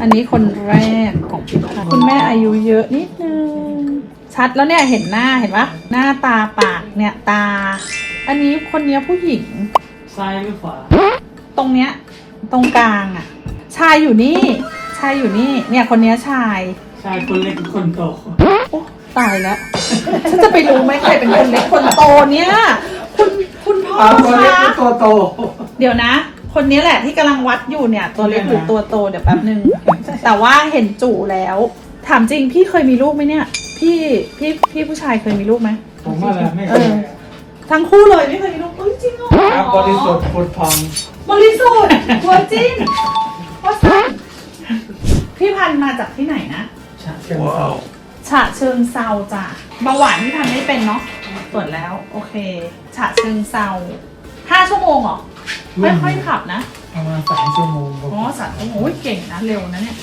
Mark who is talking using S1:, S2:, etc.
S1: อันนี้คนแรกของพี่พันธุ์คุณแม่อายุเยอะนิดนึง ชัดแล้วเนี่ยเห็นหน้าเห็นปะหน้าตาปากเนี่ยตา อันนี้คนเนี้ยผู้หญิง
S2: ซ้ายหรือขวา
S1: ตรงเนี้ย ตรงกลางอะชายอยู่นี่ ชายอยู่นี่ เนี่ยคนเนี้ยชาย
S2: ชายคนเล็กคนโต
S1: โอ้ตายแล้ว ฉันจะไปรู้ไหมใครเป็นคนเล็กคนโตเนี่ย คุณคุณพ่อ
S2: เอาคนเล็ก
S1: คะ
S2: กับตัวโต
S1: เดี๋ยวนะ คนนี้แหละที่กำลังวัดอยู่เนี่ย ตัวเล็กหรือตัวโตเดี๋ยวแป๊บนึง แต่ว่าเห็นจู่แล้ว ถามจริงพี่เคยมีลูกไหมเนี่ย พี่พี่พี่ผู้ชายเคยมีลูกไหม
S2: ผมว่าอะไรไม่เคย
S1: ทั้งคู่เลยไม่เคยมีลูกเอ้ยจริงเหรอ
S2: ครับบริสุทธิ์ผุดพอง
S1: บริสุทธิ์ตัวจริงว่าสันพี่พันธุ์มาจากที่ไหนนะ
S2: ฉะเชิงเทรา
S1: ฉะเชิงเซาจ้ะเบาหวานพี่พันธุ์ไม่เป็นเนาะตรวจแล้ว โอเค ฉะเชิงเซาห้าชั่วโมงเหรอ ค่อยๆขับนะ
S2: ประมาณสามชั่วโมง
S1: อ๋อสามชั่วโมงโอ้ยเก่งนะ เร็วนะเนี่ย